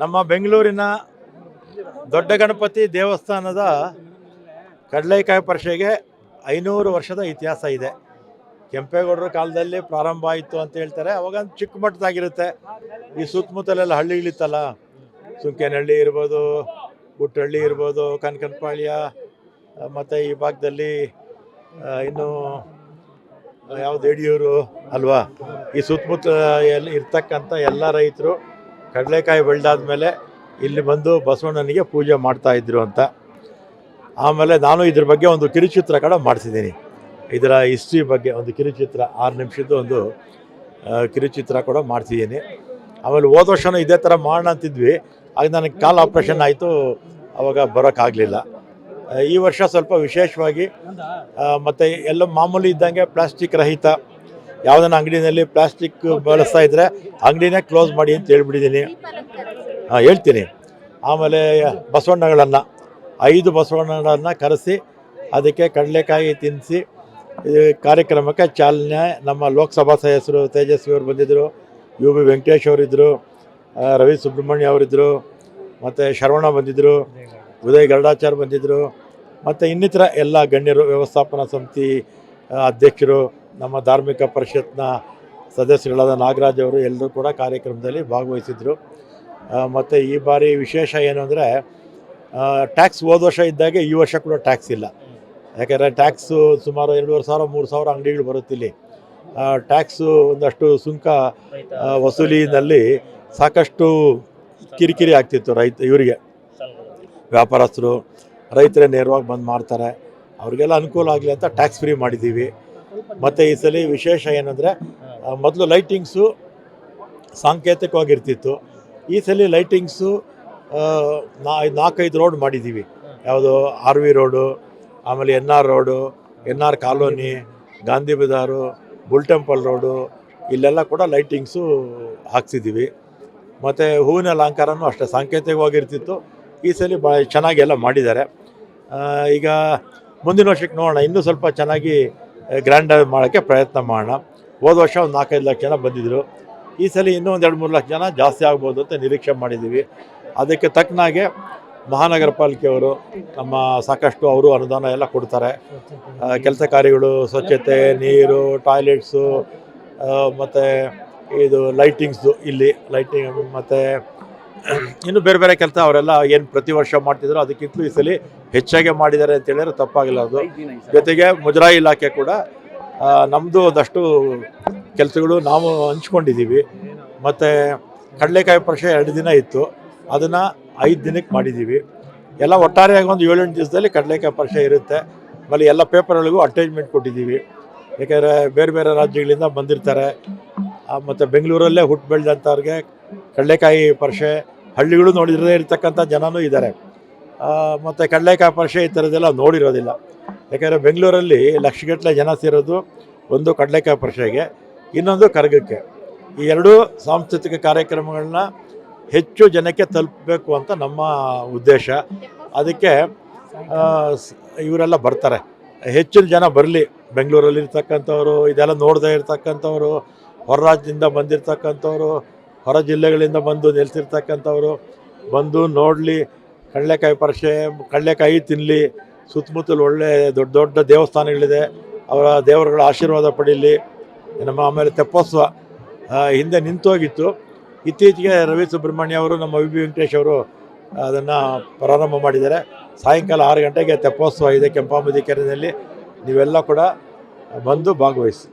ನಮ್ಮ ಬೆಂಗಳೂರಿನ ದೊಡ್ಡ ಗಣಪತಿ ದೇವಸ್ಥಾನದ ಕಡಲೆಕಾಯಿ ಪರಿಷೆಗೆ ಐನೂರು ವರ್ಷದ ಇತಿಹಾಸ ಇದೆ. ಕೆಂಪೇಗೌಡರ ಕಾಲದಲ್ಲಿ ಪ್ರಾರಂಭ ಆಯಿತು ಅಂತ ಹೇಳ್ತಾರೆ. ಅವಾಗ ಚಿಕ್ಕ ಮಟ್ಟದಾಗಿರುತ್ತೆ. ಈ ಸುತ್ತಮುತ್ತಲೆಲ್ಲ ಹಳ್ಳಿಗಳಿತ್ತಲ್ಲ ಸುಂಕೇನಹಳ್ಳಿ ಇರ್ಬೋದು, ಗುಟ್ಟಹಳ್ಳಿ ಇರ್ಬೋದು, ಕನಕನಪಾಳ್ಯ, ಮತ್ತು ಈ ಭಾಗದಲ್ಲಿ ಇನ್ನು ಯಾವುದು ಯಡಿಯೂರು ಅಲ್ವಾ? ಈ ಸುತ್ತಮುತ್ತ ಎಲ್ಲಿ ಇರ್ತಕ್ಕಂಥ ಎಲ್ಲ ರೈತರು ಕಡಲೆಕಾಯಿ ಬೆಳೆದಾದ್ಮೇಲೆ ಇಲ್ಲಿ ಬಂದು ಬಸವಣ್ಣನಿಗೆ ಪೂಜೆ ಮಾಡ್ತಾ ಇದ್ರು ಅಂತ. ಆಮೇಲೆ ನಾನು ಇದ್ರ ಬಗ್ಗೆ ಒಂದು ಕಿರುಚಿತ್ರ ಕೂಡ ಮಾಡಿಸಿದ್ದೀನಿ. ಇದರ ಹಿಸ್ಟ್ರಿ ಬಗ್ಗೆ ಒಂದು ಕಿರುಚಿತ್ರ, ಆರು ನಿಮಿಷದ್ದು ಒಂದು ಕಿರುಚಿತ್ರ ಕೂಡ ಮಾಡ್ತಿದ್ದೀನಿ ಆಮೇಲೆ ಹೋದ ವರ್ಷನೂ ಇದೇ ಥರ ಮಾಡೋಣ ಅಂತಿದ್ವಿ. ಆಗ ನನಗೆ ಕಾಲು ಆಪ್ರೇಷನ್ ಆಯಿತು, ಅವಾಗ ಬರೋಕ್ಕಾಗಲಿಲ್ಲ. ಈ ವರ್ಷ ಸ್ವಲ್ಪ ವಿಶೇಷವಾಗಿ ಮತ್ತೆ ಎಲ್ಲ ಮಾಮೂಲಿ ಇದ್ದಂಗೆ ಪ್ಲಾಸ್ಟಿಕ್ ರಹಿತ ಯಾವುದನ್ನ ಅಂಗಡಿನಲ್ಲಿ ಪ್ಲಾಸ್ಟಿಕ್ ಬಳಸ್ತಾ ಇದ್ದರೆ ಅಂಗಡಿನೇ ಕ್ಲೋಸ್ ಮಾಡಿ ಅಂತ ಹೇಳ್ಬಿಟ್ಟಿದ್ದೀನಿ. ಹಾಂ, ಹೇಳ್ತೀನಿ. ಆಮೇಲೆ ಬಸವಣ್ಣಗಳನ್ನು, ಐದು ಬಸವಣ್ಣಗಳನ್ನು ಕರೆಸಿ ಅದಕ್ಕೆ ಕಡಲೆಕಾಯಿ ತಿನ್ನಿಸಿ ಕಾರ್ಯಕ್ರಮಕ್ಕೆ ಚಾಲನೆ ನಮ್ಮ ಲೋಕಸಭಾ ಸದಸ್ಯರು ತೇಜಸ್ವಿ ಅವರು ಬಂದಿದ್ದರು ಯು ಬಿ ವೆಂಕಟೇಶ್ ಅವರಿದ್ದರು ರವಿ ಸುಬ್ರಹ್ಮಣ್ಯ ಅವರಿದ್ದರು ಮತ್ತು ಶರವಣ ಬಂದಿದ್ದರು ಉದಯ್ ಗರುಡಾಚಾರ್ ಬಂದಿದ್ದರು ಮತ್ತು ಇನ್ನಿತರ ಎಲ್ಲ ಗಣ್ಯರು ವ್ಯವಸ್ಥಾಪನಾ ಸಮಿತಿ ಅಧ್ಯಕ್ಷರು ನಮ್ಮ ಧಾರ್ಮಿಕ ಪರಿಷತ್ನ ಸದಸ್ಯರುಗಳಾದ ನಾಗರಾಜ್ ಅವರು ಎಲ್ಲರೂ ಕೂಡ ಕಾರ್ಯಕ್ರಮದಲ್ಲಿ ಭಾಗವಹಿಸಿದರು. ಮತ್ತು ಈ ಬಾರಿ ವಿಶೇಷ ಏನು ಅಂದರೆ ಟ್ಯಾಕ್ಸ್ ಹೋದ ವರ್ಷ ಇದ್ದಾಗೆ ಈ ವರ್ಷ ಕೂಡ ಟ್ಯಾಕ್ಸ್ ಇಲ್ಲ. ಯಾಕೆಂದರೆ ಟ್ಯಾಕ್ಸು ಸುಮಾರು ಎರಡೂವರೆ ಸಾವಿರ, ಮೂರು ಸಾವಿರ ಅಂಗಡಿಗಳು ಬರುತ್ತಿಲ್ಲಿ ಟ್ಯಾಕ್ಸು ಒಂದಷ್ಟು ಸುಂಕ ವಸೂಲಿನಲ್ಲಿ ಸಾಕಷ್ಟು ಕಿರಿಕಿರಿ ಆಗ್ತಿತ್ತು ರೈತ, ಇವರಿಗೆ. ವ್ಯಾಪಾರಸ್ಥರು ರೈತರೇ ನೇರವಾಗಿ ಬಂದು ಮಾಡ್ತಾರೆ ಅವ್ರಿಗೆಲ್ಲ ಅನುಕೂಲ ಆಗಲಿ ಅಂತ ಟ್ಯಾಕ್ಸ್ ಫ್ರೀ ಮಾಡಿದ್ದೀವಿ. ಮತ್ತು ಈ ಸಲ ವಿಶೇಷ ಏನಂದರೆ ಮೊದಲು ಲೈಟಿಂಗ್ಸು ಸಾಂಕೇತಿಕವಾಗಿರ್ತಿತ್ತು. ಈ ಸಲ ಲೈಟಿಂಗ್ಸು ನಾ ನಾಲ್ಕೈದು ರೋಡ್ ಮಾಡಿದ್ದೀವಿ ಯಾವುದು ಆರ್ ವಿ ರೋಡು ಆಮೇಲೆ N R road N R colony, Gandhi Bazaar, bull temple road ಇಲ್ಲೆಲ್ಲ ಕೂಡ ಲೈಟಿಂಗ್ಸು ಹಾಕ್ಸಿದ್ದೀವಿ ಮತ್ತು ಹೂವಿನ ಅಲಂಕಾರನೂ ಅಷ್ಟೇ, ಸಾಂಕೇತಿಕವಾಗಿರ್ತಿತ್ತು. ಈ ಸಲ ಭಾಳ ಚೆನ್ನಾಗಿ ಎಲ್ಲ ಮಾಡಿದ್ದಾರೆ. ಈಗ ಮುಂದಿನ ವರ್ಷಕ್ಕೆ ನೋಡೋಣ, ಇನ್ನೂ ಸ್ವಲ್ಪ ಚೆನ್ನಾಗಿ ಗ್ರ್ಯಾಂಡಾಗಿ ಮಾಡೋಕ್ಕೆ ಪ್ರಯತ್ನ ಮಾಡೋಣ. ಹೋದ ವರ್ಷ ಒಂದು ನಾಲ್ಕೈದು ಲಕ್ಷ ಜನ ಬಂದಿದ್ದರು ಈ ಸಲ ಇನ್ನೂ ಒಂದು ಎರಡು ಮೂರು ಲಕ್ಷ ಜನ ಜಾಸ್ತಿ ಆಗ್ಬೋದು ಅಂತ ನಿರೀಕ್ಷೆ ಮಾಡಿದ್ದೀವಿ. ಅದಕ್ಕೆ ತಕ್ಕನಾಗೆ ಮಹಾನಗರ ಪಾಲಿಕೆಯವರು ನಮ್ಮ ಸಾಕಷ್ಟು ಅವರು ಅನುದಾನ ಎಲ್ಲ ಕೊಡ್ತಾರೆ. ಕೆಲಸ ಕಾರ್ಯಗಳು, ಸ್ವಚ್ಛತೆ, ನೀರು, ಟಾಯ್ಲೆಟ್ಸು ಮತ್ತು ಇದು ಲೈಟಿಂಗ್ಸು ಇಲ್ಲಿ ಲೈಟಿಂಗ್ ಮತ್ತು ಇನ್ನು ಬೇರೆ ಬೇರೆ ಕೆಲಸ ಅವರೆಲ್ಲ ಏನು ಪ್ರತಿ ವರ್ಷ ಮಾಡ್ತಿದ್ರು ಅದಕ್ಕಿಂತಲೂ ಈ ಸಲ ಹೆಚ್ಚಾಗೆ ಮಾಡಿದ್ದಾರೆ ಅಂತ ಹೇಳಿದ್ರೆ ತಪ್ಪಾಗಿಲ್ಲ ಅದು. ಜೊತೆಗೆ ಮುಜರಾಯಿ ಇಲಾಖೆ ಕೂಡ ನಮ್ಮದು ಒಂದಷ್ಟು ಕೆಲಸಗಳು ನಾವು ಹಂಚ್ಕೊಂಡಿದ್ದೀವಿ ಮತ್ತು ಕಡಲೆಕಾಯಿ ಪರಿಷೆ ಎರಡು ದಿನ ಇತ್ತು. ಅದನ್ನು ಐದು ದಿನಕ್ಕೆ ಮಾಡಿದ್ದೀವಿ ಎಲ್ಲ ಒಟ್ಟಾರೆಯಾಗಿ ಒಂದು ಏಳೆಂಟು ದಿವಸದಲ್ಲಿ ಕಡಲೆಕಾಯಿ ಪರಿಷೆ ಇರುತ್ತೆ. ಆಮೇಲೆ ಎಲ್ಲ ಪೇಪರ್ಗಳಿಗೂ ಅಟ್ಯಾಚ್ಮೆಂಟ್ ಕೊಟ್ಟಿದ್ದೀವಿ ಯಾಕೆಂದರೆ ಬೇರೆ ಬೇರೆ ರಾಜ್ಯಗಳಿಂದ ಬಂದಿರ್ತಾರೆ. ಮತ್ತು ಬೆಂಗಳೂರಲ್ಲೇ ಹುಟ್ಟು ಬೆಳೆದಂಥವ್ರಿಗೆ ಕಡಲೆಕಾಯಿ ಪರಿಷೆ ಹಳ್ಳಿಗಳು ನೋಡಿರದೇ ಇರ್ತಕ್ಕಂಥ ಜನನೂ ಇದ್ದಾರೆ. ಮತ್ತು ಕಡಲೆಕಾಯಿ ಪರಿಷೆ ಈ ಥರದ್ದೆಲ್ಲ ನೋಡಿರೋದಿಲ್ಲ. ಯಾಕೆಂದರೆ ಬೆಂಗಳೂರಲ್ಲಿ ಲಕ್ಷಗಟ್ಟಲೆ ಜನ ಸೇರೋದು ಒಂದು ಕಡಲೆಕಾಯಿ ಪರಿಷೆಗೆ, ಇನ್ನೊಂದು ಕರಗಕ್ಕೆ. ಈ ಎರಡೂ ಸಾಂಸ್ಕೃತಿಕ ಕಾರ್ಯಕ್ರಮಗಳನ್ನ ಹೆಚ್ಚು ಜನಕ್ಕೆ ತಲುಪಬೇಕು ಅಂತ ನಮ್ಮ ಉದ್ದೇಶ. ಅದಕ್ಕೆ ಇವರೆಲ್ಲ ಬರ್ತಾರೆ. ಹೆಚ್ಚಿನ ಜನ ಬರಲಿ. ಬೆಂಗಳೂರಲ್ಲಿ ಇರ್ತಕ್ಕಂಥವ್ರು ಇದೆಲ್ಲ ನೋಡದೇ ಇರ್ತಕ್ಕಂಥವ್ರು, ಹೊರ ರಾಜ್ಯದಿಂದ ಬಂದಿರತಕ್ಕಂಥವ್ರು ಹೊರ ಜಿಲ್ಲೆಗಳಿಂದ ಬಂದು ನೆಲೆಸಿರ್ತಕ್ಕಂಥವರು ಬಂದು ನೋಡಲಿ, ಕಡಲೆಕಾಯಿ ಪರಿಷೆ ಕಡಲೆಕಾಯಿ ತಿನ್ನಲಿ ಸುತ್ತಮುತ್ತಲು ಒಳ್ಳೆ ದೊಡ್ಡ ದೊಡ್ಡ ದೇವಸ್ಥಾನಗಳಿದೆ, ಅವರ ದೇವರುಗಳ ಆಶೀರ್ವಾದ ಪಡೀಲಿ. ನಮ್ಮ ಆಮೇಲೆ ತೆಪ್ಪೋತ್ಸವ ಹಿಂದೆ ನಿಂತೋಗಿತ್ತು. ಇತ್ತೀಚೆಗೆ ರವಿ ಸುಬ್ರಹ್ಮಣ್ಯ ಅವರು ನಮ್ಮ ವಿ. ಬಿ ವೆಂಕಟೇಶ್ ಅವರು ಅದನ್ನು ಪ್ರಾರಂಭ ಮಾಡಿದ್ದಾರೆ. ಸಾಯಂಕಾಲ ಆರು ಗಂಟೆಗೆ ತೆಪ್ಪೋತ್ಸವ ಇದೆ ಕೆಂಪಾಂಬುದಿ ಕೆರೆಯಲ್ಲಿ. ನೀವೆಲ್ಲ ಕೂಡ ಬಂದು ಭಾಗವಹಿಸಿ.